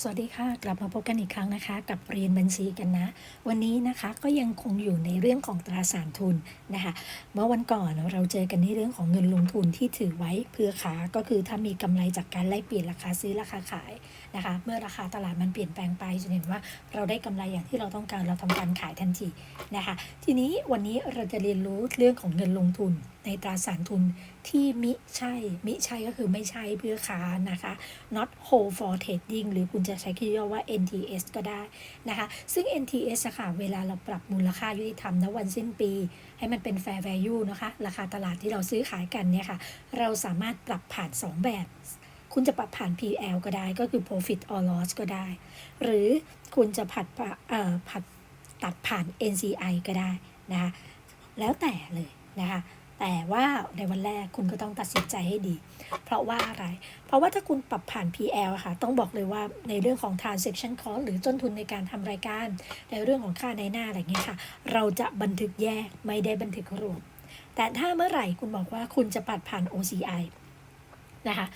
สวัสดีค่ะ กลับมาพบกันอีกครั้งนะคะ กับเรียนบัญชีกันนะ วันนี้นะคะก็ยังคงอยู่ในเรื่องของตราสารทุนนะคะเมื่อวันก่อนเราเจอกันในเรื่องของเงินลงทุนที่ถือไว้เพื่อขาก็คือถ้ามีกำไรจากการแลกเปลี่ยนราคาซื้อราคาขายนะคะ เมื่อราคาตลาดมันเปลี่ยนแปลงไปจะเห็นว่าเราได้กำไรอย่างที่เราต้องการเราทำการขายทันทีนะคะ ทีนี้วันนี้เราจะเรียนรู้เรื่องของเงินลงทุนในตราสารทุนที่มิใช่ มิใช่ก็คือไม่ใช่เพื่อค้านะคะ not hold for trading หรือคุณจะใช้คีย์ย่อว่า NTS ก็ได้นะคะ ซึ่ง NTS อะค่ะ เวลาเราปรับมูลค่ายุติธรรมณวันสิ้นปี ให้มันเป็น fair value นะคะ ราคาตลาดที่เราซื้อขายกันเนี่ยค่ะ เราสามารถปรับผ่าน 2 แบบ คุณจะปรับผ่าน PL ก็ได้ ก็คือ profit or loss ก็ได้ หรือคุณจะผัดผ่าเอ่อผัดตัดผ่าน NCI ก็ได้นะคะ แล้วแต่เลยนะคะ แต่ว่าในวันแรกคุณก็ต้องตัดสินใจให้ดี เพราะว่าอะไร เพราะว่าถ้าคุณปรับผ่าน PL อะค่ะ ต้องบอกเลยว่าในเรื่องของ transaction cost หรือต้นทุนในการทำรายการ ในเรื่องของค่าในหน้าอะไรเงี้ยค่ะ เราจะบันทึกแยกไม่ได้บันทึกรวม แต่ถ้าเมื่อไหร่คุณบอกว่าคุณจะปัดผ่าน OCI นะคะ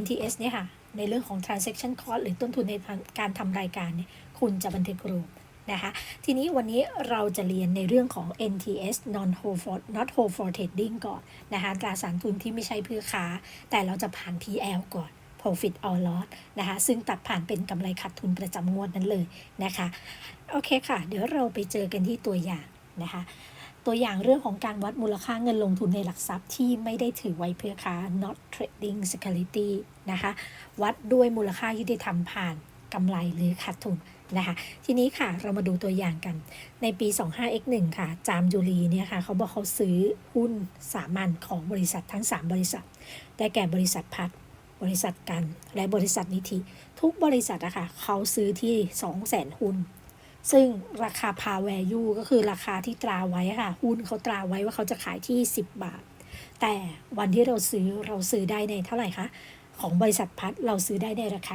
NTS เนี่ยค่ะ ในเรื่องของ transaction cost หรือต้นทุนในการทำรายการเนี่ย คุณจะบันทึกรวม นะคะทีนี้วันนี้เราจะเรียนในเรื่องของ NTS non hold for not hold for trading ก่อนนะคะตราสารทุนที่ไม่ใช่เพื่อค้า แต่เราจะผ่าน PL ก่อน profit or loss นะคะซึ่งตัดผ่านเป็นกำไรขาดทุนประจำงวดนั้นเลยนะคะโอเคค่ะ เดี๋ยวเราไปเจอกันที่ตัวอย่างนะคะตัวอย่างเรื่องของการวัดมูลค่าเงินลงทุนในหลักทรัพย์ที่ไม่ได้ถือไว้เพื่อค้า not trading security นะคะวัดด้วยมูลค่ายุติธรรมผ่านกำไรหรือขาดทุน นะคะ ทีนี้ค่ะเรามาดูตัวอย่างกัน ในปี 25x1 ค่ะ จามจุรีเนี่ยค่ะเขาบอกเขาซื้อหุ้นสามัญของบริษัททั้ง 3 บริษัท ได้แก่บริษัทพัดบริษัทกัน และบริษัทนิธิ ทุกบริษัทอะค่ะเขาซื้อที่ 200,000 หุ้น ซึ่งราคา par value ก็คือราคาที่ตราไว้ค่ะ หุ้นเขาตราไว้ว่าเขาจะขายที่ 10 บาท แต่วันที่เราซื้อเราซื้อได้ในเท่าไหร่คะของบริษัทพัดเราซื้อได้ในราคา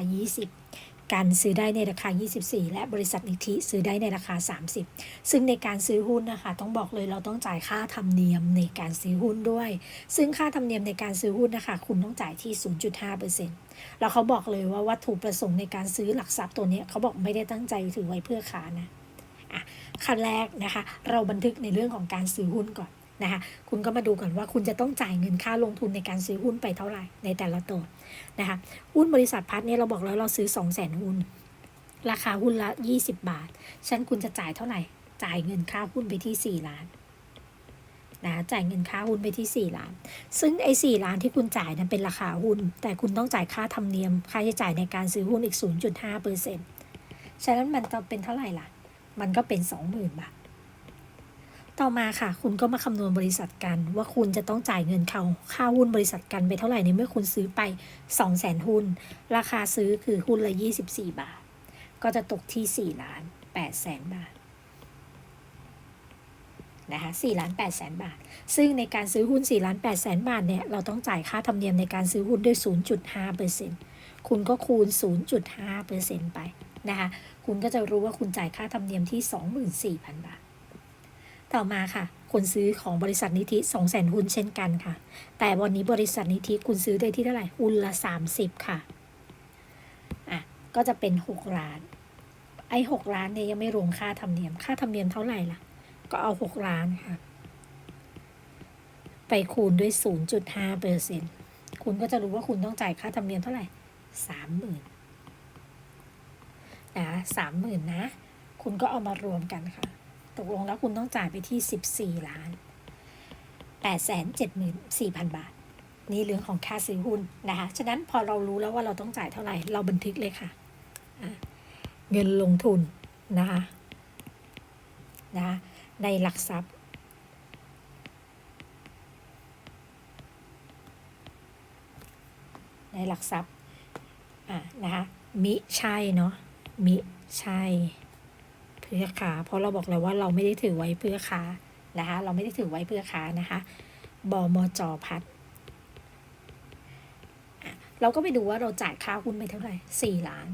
20 การซื้อได้ในราคา 24 และบริษัทนิธิซื้อได้ในราคา 30 ซึ่งในการซื้อหุ้นนะคะ ต้องบอกเลยเราต้องจ่ายค่าธรรมเนียมในการซื้อหุ้นด้วย ซึ่งค่าธรรมเนียมในการซื้อหุ้นนะคะ คุณต้องจ่ายที่ 0.5%แล้วเขาบอกเลยว่าวัตถุประสงค์ในการซื้อหลักทรัพย์ตัวนี้เขาบอกไม่ได้ตั้งใจถือไว้เพื่อค้านะอะขั้นแรกนะคะ เราบันทึกในเรื่องของการซื้อหุ้นก่อน นะคะคุณก็มาดูก่อนว่าคุณจะต้องจ่ายเงินค่าลงทุนในการซื้อหุ้นไปเท่าไหร่ในแต่ละตัวนะคะหุ้นบริษัทพัฒน์เนี่ยเราบอกแล้วเราซื้อ 2 0 0 0 0 0หุ้น ราคาหุ้นละ 20 บาทฉันคุณจะจ่ายเท่าไหร่ จ่ายเงินค่าหุ้นไปที่ 4 ล้านนะจ่ายเงินค่าหุ้นไปที่ 4 ล้าน ซึ่งไอ้4ล้านที่คุณจ่ายนั้นเป็นราคาหุ้น แต่คุณต้องจ่ายค่าธรรมเนียม ค่าใช้จ่ายในการซื้อหุ้นอีก 0.5เปอร์เซ็นต์ฉะนั้นมันจะเป็นเท่าไหร่ล่ะ มันก็เป็น 20,000 บาท ต่อมาค่ะ คุณก็มาคำนวณบริษัทกัน ว่าคุณจะต้องจ่ายเงินเขาค่าหุ้นบริษัทกันไปเท่าไหร่ในเมื่อคุณซื้อไป 2 0 0 0 0 0หุ้น ราคาซื้อคือหุ้นละ 24 บาท ก็จะตกที่ 4 ล้าน8แสนบาทนะคะ4ล้าน8แสนบาท ซึ่งในการซื้อหุ้น 4 ล้าน8แสนบาทเนี่ย เราต้องจ่ายค่าธรรมเนียมในการซื้อหุ้นด้วย 0.5เปอร์เซ็นต์คุณก็คูณ 0.5เปอร์เซ็นต์ไปนะคะ คุณก็จะรู้ว่าคุณจ่ายค่าธรรมเนียมที่ 24,000 บาท ต่อมาค่ะคนซื้อของบริษัทนิธิ2 0 0 0 0หุ้นเช่นกันค่ะ แต่วันนี้บริษัทนิธิคุณซื้อได้ที่เท่าไหร่หุ้นละ 30 ค่ะอะ ก็จะเป็น 6 ล้าน ไอ้ 6 ล้านเนี่ยยังไม่รวมค่าธรรมเนียม ค่าธรรมเนียมเท่าไหร่ล่ะ ก็เอา 6 ล้านค่ะ ไปคูณด้วย 0.5เปอร์เซ็นต์คุณก็จะรู้ว่าคุณต้องจ่ายค่าธรรมเนียมเท่าไหร่30,000นะ30,000นะ คุณก็เอามารวมกันค่ะ ตกลงแล้วคุณต้องจ่ายไปที่ 14 ล้าน8 7 4 0 0 0 บาท นี่เรื่องของค่าซื้อหุ้นนะคะ ฉะนั้นพอเรารู้แล้วว่าเราต้องจ่ายเท่าไหร่ เราบันทึกเลยค่ะะเงินลงทุนนะคะนะคะในหลักทรัพย์ ในหลักทรัพย์ อะนะคะ มิใช่เนาะ มิใช่ พื่อค้า เพราะเราบอกแล้วว่าเราไม่ได้ถือไว้เพื่อค้านะคะ เราไม่ได้ถือไว้เพื่อค้านะคะบมจพัดเราก็ไปดูว่าเราจ่ายค่าหุ้นไปเท่าไหร่สี่ล้าน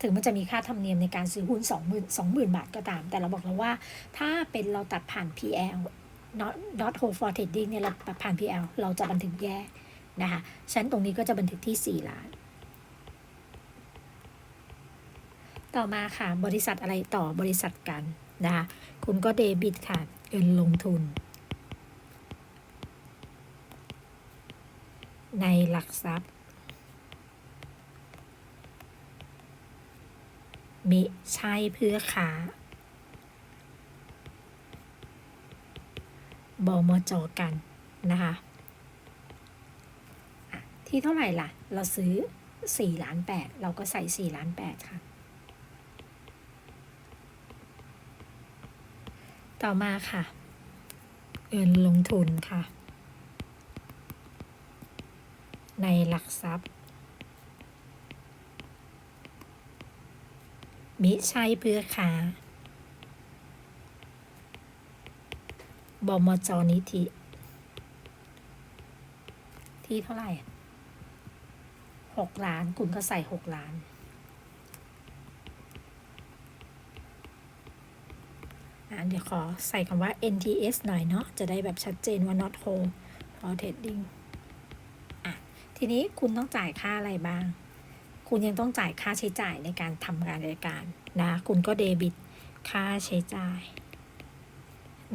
ถึงมันจะมีค่าธรรมเนียมในการซื้อหุ้น20,000 0 บาทก็ตาม แต่เราบอกแล้วว่า ถ้าเป็นเราตัดผ่าน PL not not hold for trading เนี่ยเราตัดผ่าน PL เราจะบันทึกแยกนะคะฉะนันตรงนี้ก็จะบันทึกที่ 4 ล้าน ต่อมาค่ะ บริษัทอะไรต่อบริษัทกันนะคะคุณก็เดบิตค่ะ เงินลงทุน ในหลักทรัพย์ มิใช่เพื่อค้าบมจกันนะคะอะที่เท่าไหร่ล่ะ เราซื้อ 4 ล้าน 8 เราก็ใส่ 4 ล้าน 8 ค่ะ ต่อมาค่ะ เงินลงทุนค่ะ ในหลักทรัพย์ มิใช่เพื่อค้าบมจนิธิ ที่เท่าไหร่หกล้าน คุณก็ใส่หกล้าน อะ เดี๋ยวขอใส่คำว่า NTS หน่อยเนาะ จะได้แบบชัดเจนว่า not hold for trading อะ ทีนี้คุณต้องจ่ายค่าอะไรบ้าง คุณยังต้องจ่ายค่าใช้จ่ายในการทำงานรายการนะ คุณก็เดบิตค่าใช้จ่าย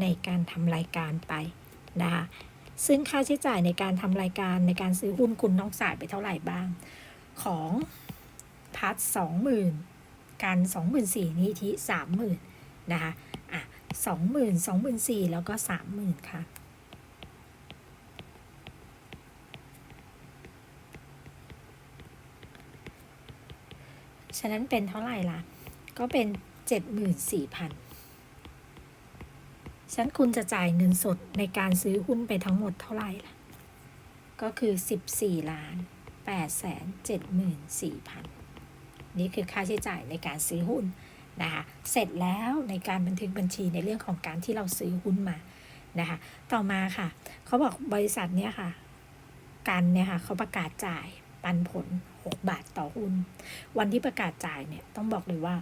ในการทำรายการไปนะคะซึ่งค่าใช้จ่ายในการทำรายการในการซื้อหุ้นคุณต้องจ่ายไปเท่าไหร่บ้าง ของพัทสองหมื่นการสองหมื่นสี่นิธิสามหมื่นนะคะ อะสองหมื่นสองหมื่นสี่แล้วก็สามหมื่นค่ะ ฉะนั้นเป็นเท่าไหร่ล่ะ ก็เป็นเจ็ดหมื่นสี่พันฉะนั้นคุณจะจ่ายเงินสดในการซื้อหุ้นไปทั้งหมดเท่าไหร่ล่ะ ก็คือสิบสี่ล้านแปดแสนเจ็ดหมื่นสี่พันนี่คือค่าใช้จ่ายในการซื้อหุ้น นะคะเสร็จแล้วในการบันทึกบัญชีในเรื่องของการที่เราซื้อหุ้นมานะคะต่อมาค่ะ เขาบอกบริษัทเนี้ยค่ะ กันเนี่ยค่ะเขาประกาศจ่ายปันผล 6 บาทต่อหุ้น วันที่ประกาศจ่ายเนี่ยต้องบอกเลยว่า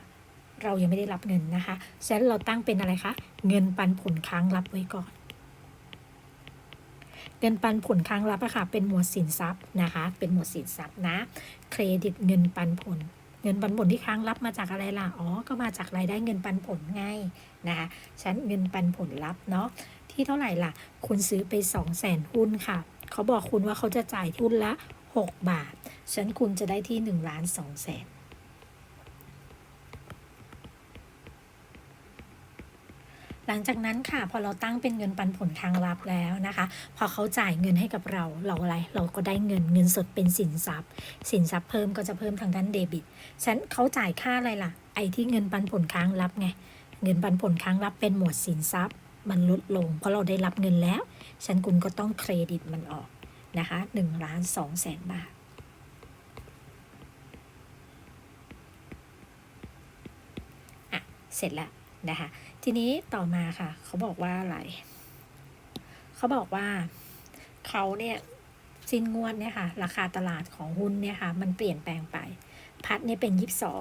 เรายังไม่ได้รับเงินนะคะฉะนั้นเราตั้งเป็นอะไรคะ เงินปันผลค้างรับไว้ก่อน เงินปันผลค้างรับอะค่ะ เป็นหมวดสินทรัพย์นะคะ เป็นหมวดสินทรัพย์นะ เครดิตเงินปันผล เงินปันผลที่ค้างรับมาจากอะไรล่ะ อ๋อ ก็มาจากรายได้เงินปันผลไงนะคะฉันเงินปันผลรับเนาะ ที่เท่าไหร่ล่ะ คุณซื้อไป 2 0 0แสนหุ้นค่ะ เขาบอกคุณว่าเขาจะจ่ายหุ้นละ 6 บาท ฉันคุณจะได้ที่1ล้าน2แสน หลังจากนั้นค่ะ พอเราตั้งเป็นเงินปันผลทางลับแล้วนะคะ พอเขาจ่ายเงินให้กับเราเราอะไรเราก็ได้เงินเงินสดเป็นสินทรัพย์ สินทรัพย์เพิ่มก็จะเพิ่มทางด้านเดบิตฉันเขาจ่ายค่าอะไรล่ะ ไอ้ที่เงินปันผลค้างรับไงเงินปันผลค้างรับเป็นหมวดสินทรัพย์ มันลดลง เพราะเราได้รับเงินแล้ว ฉันคุณก็ต้องเครดิตมันออกนะคะ1ล้าน2แสนบาทอะเสร็จแล้วนะคะ ทีนี้ต่อมาค่ะ เขาบอกว่าอะไร เขาบอกว่าเขาเนี่ยสิ้นงวดเนี่ยค่ะ ราคาตลาดของหุ้นเนี่ยค่ะ มันเปลี่ยนแปลงไป พัดเนี่ยเป็น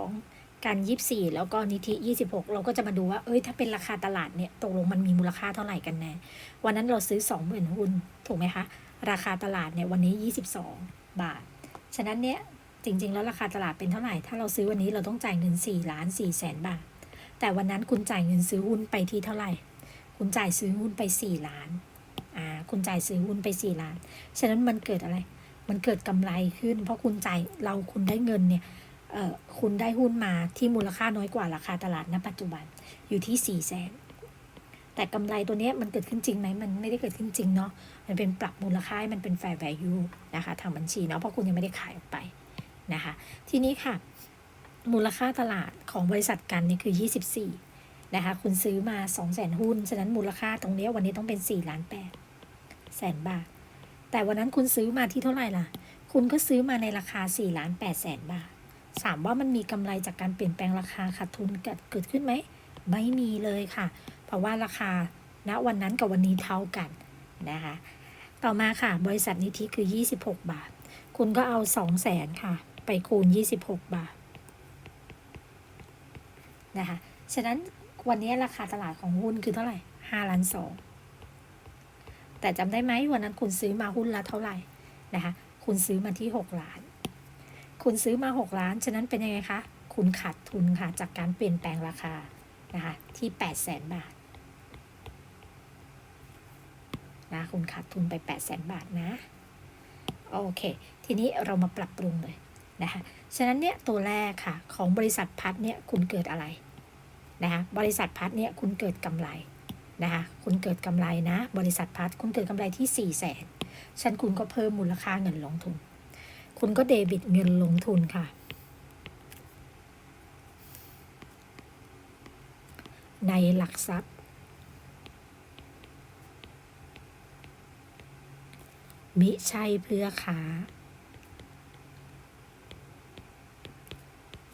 22กัน24แล้วก็นิธิ26เราก็จะมาดูว่า เอ้ย ถ้าเป็นราคาตลาดเนี่ยตกลงมันมีมูลค่าเท่าไหร่กันแน่ วันนั้นเราซื้อ20,000หุ้น ถูกไหมคะ ราคาตลาดเนี่ยวันนี้22บสองบาท ฉะนั้นเนี่ยจริง ๆ แล้วราคาตลาดเป็นเท่าไหร่ ถ้าเราซื้อวันนี้เราต้องจ่ายเงิน4ล้าน4แสนบาท แต่วันนั้นคุณจ่ายเงินซื้อหุ้นไปที่เท่าไหร่ คุณจ่ายซื้อหุ้นไป 4 ล้าน อ่า คุณจ่ายซื้อหุ้นไป 4 ล้าน ฉะนั้นมันเกิดอะไร มันเกิดกำไรขึ้น เพราะคุณจ่ายเราคุณได้เงินเนี่ย เอ่อคุณได้หุ้นมาที่มูลค่าน้อยกว่าราคาตลาดณ ปัจจุบันอยู่ที่4แสนแต่กำไรตัวเนี้ยมันเกิดขึ้นจริงไหมมันไม่ได้เกิดขึ้นจริงเนาะ มันเป็นปรับมูลค่ามันเป็น fair value นะคะทางบัญชีเนาะ เพราะคุณยังไม่ได้ขายออกไปนะคะ ทีนี้ค่ะ มูลค่าตลาดของบริษัทกันเนี่ยคือ 24 นะคะ คุณซื้อมา 2 0 0แสนหุ้น ฉะนั้นมูลค่าตรงนี้วันนี้ต้องเป็น4ล้าน8แสนบาท แต่วันนั้นคุณซื้อมาที่เท่าไหร่ล่ะ คุณก็ซื้อมาในราคา4ล้าน8แสนบาทถามว่ามันมีกำไรจากการเปลี่ยนแปลงราคาขาดทุนเกิดเกิดขึ้นไหม ไม่มีเลยค่ะ เพราะว่าราคาณวันนั้นกับวันนี้เท่ากันนะคะ ต่อมาค่ะ บริษัทนิธิคือ 26 บาท คุณก็เอา 2 0 0แสนค่ะ ไปคูณ 26 บาท นะคะ ฉะนั้นวันนี้ราคาตลาดของหุ้นคือเท่าไหร่5ล้าน2แต่จำได้ไหมวันนั้นคุณซื้อมาหุ้นละเท่าไหร่นะคะ คุณซื้อมาที่ 6 ล้าน คุณซื้อมา 6 ล้าน ฉะนั้นเป็นยังไงคะคคุณขาดทุนค่ะจากการเปลี่ยนแปลงราคานะคะที่8 0 0แสนบาทนะคุณขาดทุนไป 8 0 0แสนบาทนะ โอเค ทีนี้เรามาปรับปรุงเลยนะคะ ฉะนั้นเนี่ยตัวแรกค่ะของบริษัทพัดเนี่ยคุณเกิดอะไร นะคะบริษัทพัดเนี่ยคุณเกิดกำไรนะคะคุณเกิดกำไรนะ บริษัทพัดคุณเกิดกำไรที่4ี่แสนฉันคุณก็เพิ่มมูลค่าเงินลงทุน คุณก็เดบิตเงินลงทุนค่ะ ในหลักทรัพย์ มิใช่เพื่อค้า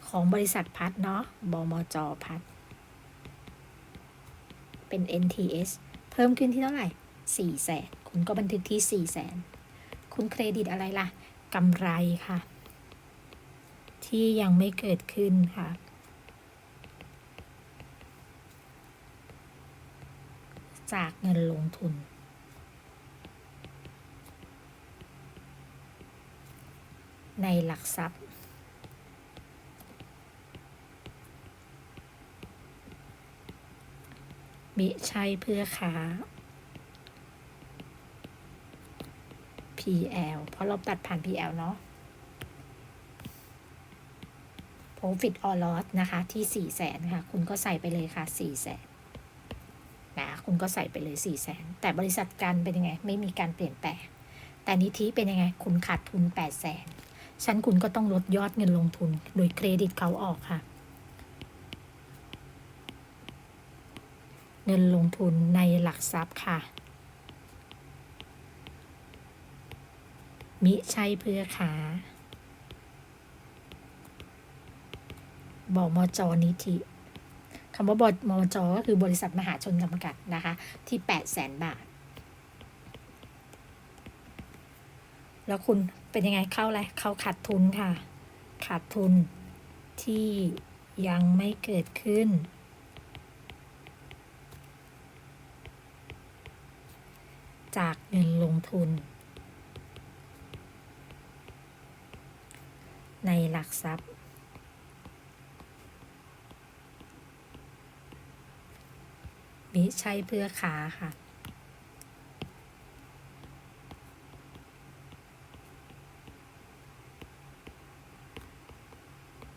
ของบริษัทพัดเนาะ บมจพัด เป็น NTS เพิ่มขึ้นที่เท่าไหร่4แสนคุณก็บันทึกที่4แสนคุณเครดิตอะไรล่ะกำไรค่ะ ที่ยังไม่เกิดขึ้นค่ะ จากเงินลงทุน ในหลักทรัพย์ มิใช่เพื่อค้า PL เพราะเราตัดผ่าน PL เนาะ Profit or loss นะคะ ที่4แสนค่ะ คุณก็ใส่ไปเลยค่ะ4แสนนะคุณก็ใส่ไปเลย4แสนแต่บริษัทกันเป็นยังไง ไม่มีการเปลี่ยนแปลง แต่นิธิเป็นยังไง คุณขาดทุน8แสนฉันคุณก็ต้องลดยอดเงินลงทุน โดยเครดิตเขาออกค่ะ เงินลงทุนในหลักทรัพย์ค่ะ มิใช่เพื่อค้าบมจนิธิคำว่าบมจก็คือบริษัทมหาชนจำกัดนะคะ ที่8 0 0แสนบาท แล้วคุณเป็นยังไงเข้าอะไร เข้าขาดทุนค่ะ ขาดทุนที่ยังไม่เกิดขึ้น จากเงินลงทุน ในหลักทรัพย์ มิใช่เพื่อค้าค่ะ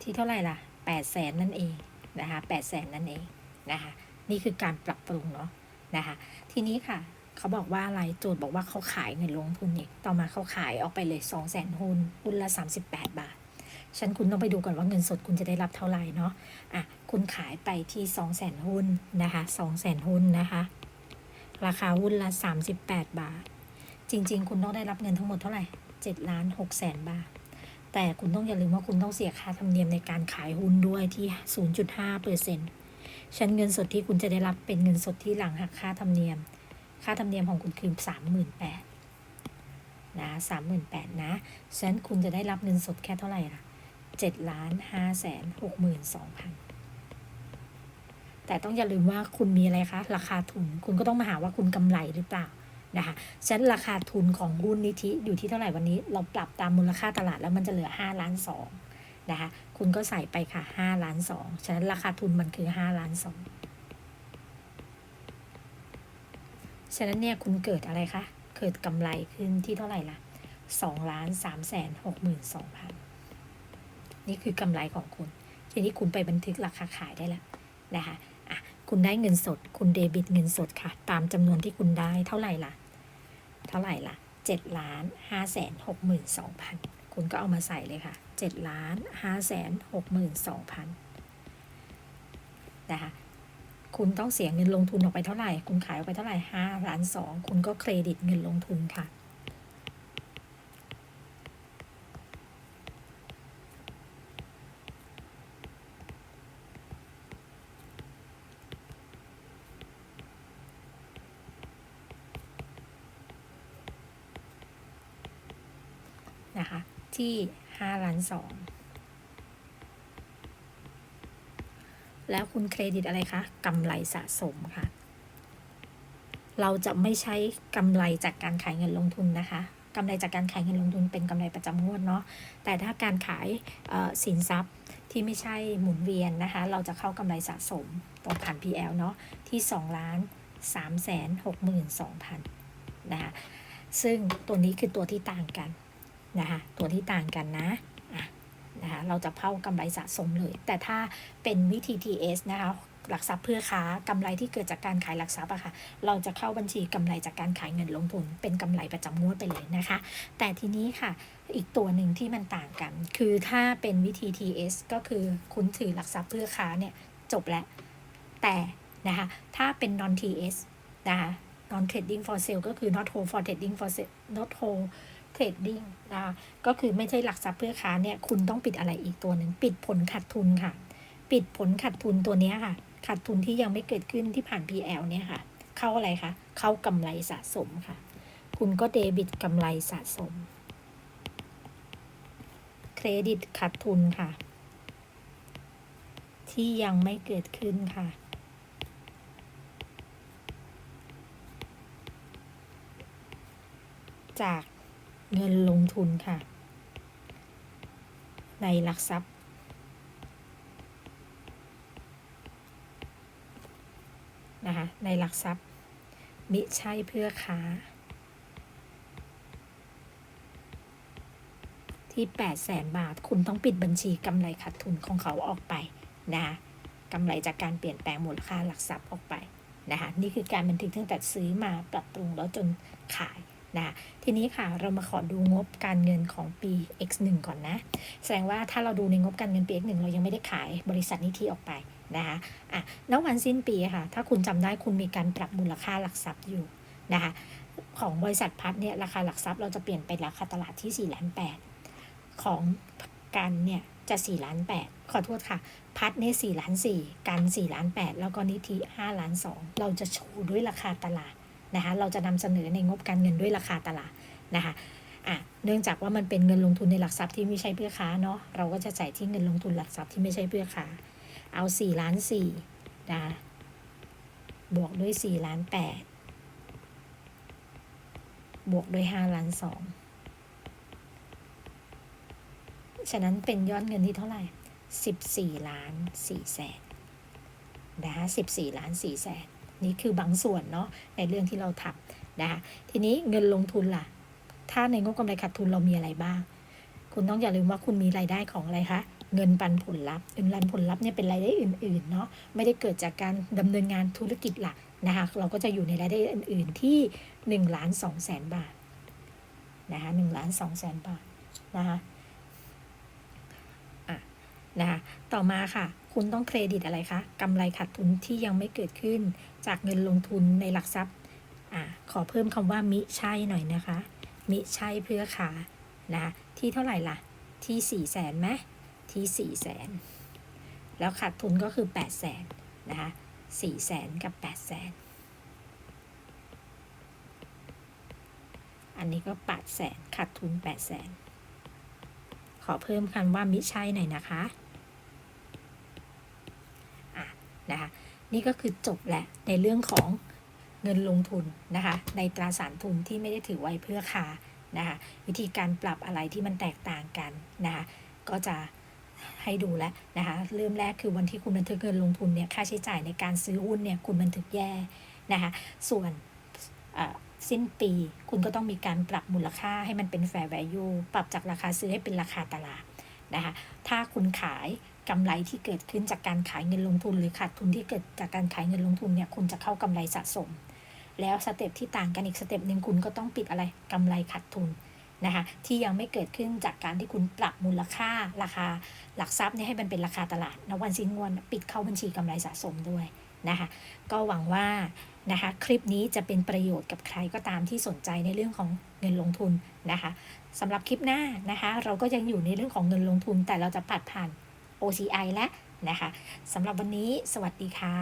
ที่เท่าไหร่ล่ะ8 0 0แสนนั่นเองนะคะ8 0 0แสนนั่นเองนะคะ นี่คือการปรับปรุงเนาะนะคะ ทีนี้ค่ะ เขาบอกว่าอะไรโจทย์บอกว่าเขาขายเงินลงทุนอีกต่อมาเขาขายออกไปเลย2 0 0แสนหุ้นหุ้นละ 38 บาทฉันคุณต้องไปดูก่อนว่าเงินสดคุณจะได้รับเท่าไหร่เนาะอะคุณขายไปที่ 2 0 0แสนหุ้นนะคะ2 0 0แสนหุ้นนะคะ ราคาหุ้นละ 38 บาท จริง ๆ คุณต้องได้รับเงินทั้งหมดเท่าไหร่7ล้าน6แสนบาท แต่คุณต้องอย่าลืมว่าคุณต้องเสียค่าธรรมเนียมในการขายหุ้นด้วยที่ 0.5เปอร์เซ็นต์ฉันเงินสดที่คุณจะได้รับเป็นเงินสดที่หลังหักค่าธรรมเนียม ค่าธรรมเนียมของคุณคือ 38,000นะ38,000นะฉะนั้นคุณจะได้รับเงินสดแค่เท่าไหร่ล่ะ7ล้าน5แสน62,000แต่ต้องอย่าลืมว่าคุณมีอะไรคะ ราคาทุนคุณก็ต้องมาหาว่าคุณกำไรหรือเปล่านะคะฉะนั้นราคาทุนของหุ้นนิธิอยู่ที่เท่าไหร่วันนี้ เราปรับตามมูลค่าตลาดแล้วมันจะเหลือ5ล้าน2นะคะคุณก็ใส่ไปค่ะ5ล้าน2ฉะนั้นราคาทุนมันคือ5ล้าน2 ฉะนั้นเนี่ยคุณเกิดอะไรคะ เกิดกำไรขึ้นที่เท่าไหร่ล่ะ2ล้าน3แสน62,000นี่คือกำไรของคุณ ทีนี้คุณไปบันทึกราคาขายได้แล้วนะคะอะคุณได้เงินสด คุณเดบิตเงินสดค่ะ ตามจำนวนที่คุณได้เท่าไหร่ล่ะ เท่าไหร่ล่ะ7ล้าน5แสน62,000คุณก็เอามาใส่เลยค่ะ7ล้าน5แสน62,000นะคะ คุณต้องเสียเงินลงทุนออกไปเท่าไหร่ คุณขายออกไปเท่าไหร่5ล้าน2คุณก็เครดิตเงินลงทุนค่ะ นะคะ ที่5ล้าน2 แล้วคุณเครดิตอะไรคะกำไรสะสมค่ะ เราจะไม่ใช้กำไรจากการขายเงินลงทุนนะคะกำไรจากการขายเงินลงทุนเป็นกำไรประจำงวดเนาะแต่ถ้าการขายสินทรัพย์ที่ไม่ใช่หมุนเวียนนะคะ เราจะเข้ากำไรสะสมตรงผ่าน PL เนาะที่2ล้าน3แสน6หมื่น2พันนะคะซึ่งตัวนี้คือตัวที่ต่างกันนะคะตัวที่ต่างกันนะ นะคะเราจะเข้ากำไรสะสมเลย แต่ถ้าเป็นวิธี TS นะคะหลักทรัพย์เพื่อค้ากำไรที่เกิดจากการขายหลักทรัพย์อะค่ะ เราจะเข้าบัญชีกำไรจากการขายเงินลงทุน เป็นกำไรประจำงวดไปเลยนะคะ แต่ทีนี้ค่ะอีกตัวหนึ่งที่มันต่างกัน คือถ้าเป็นวิธี TS ก็คือคุณถือหลักทรัพย์เพื่อค้าเนี่ยจบแล้ว แต่นะคะถ้าเป็น non TS นะคะ non trading for sale ก็คือ not hold for trading for sale not hold trading นะคะก็คือไม่ใช่หลักทรัพย์เพื่อค้าเนี่ยคุณต้องปิดอะไรอีกตัวหนึ่งปิดผลขาดทุนค่ะ ปิดผลขาดทุนตัวนี้ค่ะขาดทุนที่ยังไม่เกิดขึ้นที่ผ่าน PL เนี่ยค่ะ เข้าอะไรคะเข้ากำไรสะสมค่ะ คุณก็เดบิตกำไรสะสม เครดิตขาดทุนค่ะ ที่ยังไม่เกิดขึ้นค่ะจาก เงินลงทุนค่ะ ในหลักทรัพย์ นะคะ ในหลักทรัพย์ มิใช่เพื่อค้า ที่8 0 0แสนบาท คุณต้องปิดบัญชีกำไรขาดทุนของเขาออกไปนะคะกำไรจากการเปลี่ยนแปลงมูลค่าหลักทรัพย์ออกไปนะคะนี่คือการบันทึกตั้งแต่ซื้อมาปรับปรุงแล้วจนขาย นะทีนี้ค่ะเรามาขอดูงบการเงินของปี X1 ก่อนนะ แสดงว่าถ้าเราดูในงบการเงินปี X1 เรายังไม่ได้ขายบริษัทนิธิออกไปนะคะอะณวันสิ้นปีค่ะ ถ้าคุณจำได้คุณมีการปรับมูลค่าหลักทรัพย์อยู่นะคะของบริษัทพัฒเนี่ยราคาหลักทรัพย์เราจะเปลี่ยนเป็นราคาตลาดที่4ล้าน8ของกันเนี่ยจะ4ล้าน8ขอโทษค่ะ พัดเนี่ย4ล้าน4กัน4ล้าน8แล้วก็นิธิ5ล้าน2เราจะโชว์ด้วยราคาตลาด นะคะเราจะนำเสนอในงบการเงินด้วยราคาตลาดนะคะอะเนื่องจากว่ามันเป็นเงินลงทุนในหลักทรัพย์ที่ไม่ใช่เพื่อค้าเนาะเราก็จะจ่ายที่เงินลงทุนหลักทรัพย์ที่ไม่ใช่เพื่อค้าเอา4ล้าน4นะบวกด้วย4ล้าน8บวกด้วย5ล้าน2ฉะนั้นเป็นยอดเงินที่เท่าไหร่ 14ล้าน4แสนนะคะ14ล้าน4แสน นี่คือบางส่วนเนาะในเรื่องที่เราทำนะคะทีนี้เงินลงทุนล่ะ ถ้าในงบกำไรขาดทุนเรามีอะไรบ้าง คุณต้องอย่าลืมว่าคุณมีรายได้ของอะไรคะเงินปันผลลัพธ์เงินปันผลลัพธ์เนี่ยเป็นรายได้อื่นๆเนาะไม่ได้เกิดจากการดำเนินงานธุรกิจหลักนะคะเราก็จะอยู่ในรายได้อื่น ๆที่1ล้าน2แสนบาทนะคะ1ล้าน2แสนบาทนะคะ นะคะต่อมาค่ะ คุณต้องเครดิตอะไรคะกำไรขาดทุนที่ยังไม่เกิดขึ้น จากเงินลงทุนในหลักทรัพย์อขอเพิ่มคำว่ามิใช่หน่อยนะคะ มิใช่เพื่อขานะที่เท่าไหร่ล่ะ ที่4ี่แสนไหมที่4ี่แสนแล้วขาดทุนก็คือ8ปดแสนนะคะสี่แสนกับ8ปดแสนอันนี้ก็8ปดแสนขาดทุน8ปดแสนขอเพิ่มคำว่ามิใช่หน่อยนะคะ นี่ก็คือจบแหละในเรื่องของเงินลงทุนนะคะ ในตราสารทุนที่ไม่ได้ถือไว้เพื่อค้านะคะวิธีการปรับอะไรที่มันแตกต่างกันนะคะก็จะให้ดูแล้วนะคะเริ่มแรกคือวันที่คุณบันทึกเงินลงทุนเนี่ยค่าใช้จ่ายในการซื้อหุ้นเนี่ยคุณบันทึกแย่นะคะส่วนสิ้นปีคุณก็ต้องมีการปรับมูลค่าให้มันเป็น fair value ปรับจากราคาซื้อให้เป็นราคาตลาดนะคะถ้าคุณขาย กำไรที่เกิดขึ้นจากการขายเงินลงทุน หรือขาดทุนที่เกิดจากการขายเงินลงทุนเนี่ยคุณจะเข้ากำไรสะสม แล้วสเต็ปที่ต่างกันอีกสเต็ปหนึ่งคุณก็ต้องปิดอะไรกำไรขาดทุนนะคะที่ยังไม่เกิดขึ้นจากการที่คุณปรับมูลค่าราคา หลักทรัพย์เนี่ยให้มันเป็นราคาตลาดณวันสิ้นวันปิดเข้าบัญชีกำไรสะสมด้วยนะคะก็หวังว่านะคะคลิปนี้จะเป็นประโยชน์กับใครก็ตามที่สนใจในเรื่องของเงินลงทุนนะคะสำหรับคลิปหน้านะคะ เราก็ยังอยู่ในเรื่องของเงินลงทุนแต่เราจะปัดผ่าน OCI และนะคะสำหรับวันนี้สวัสดีค่ะ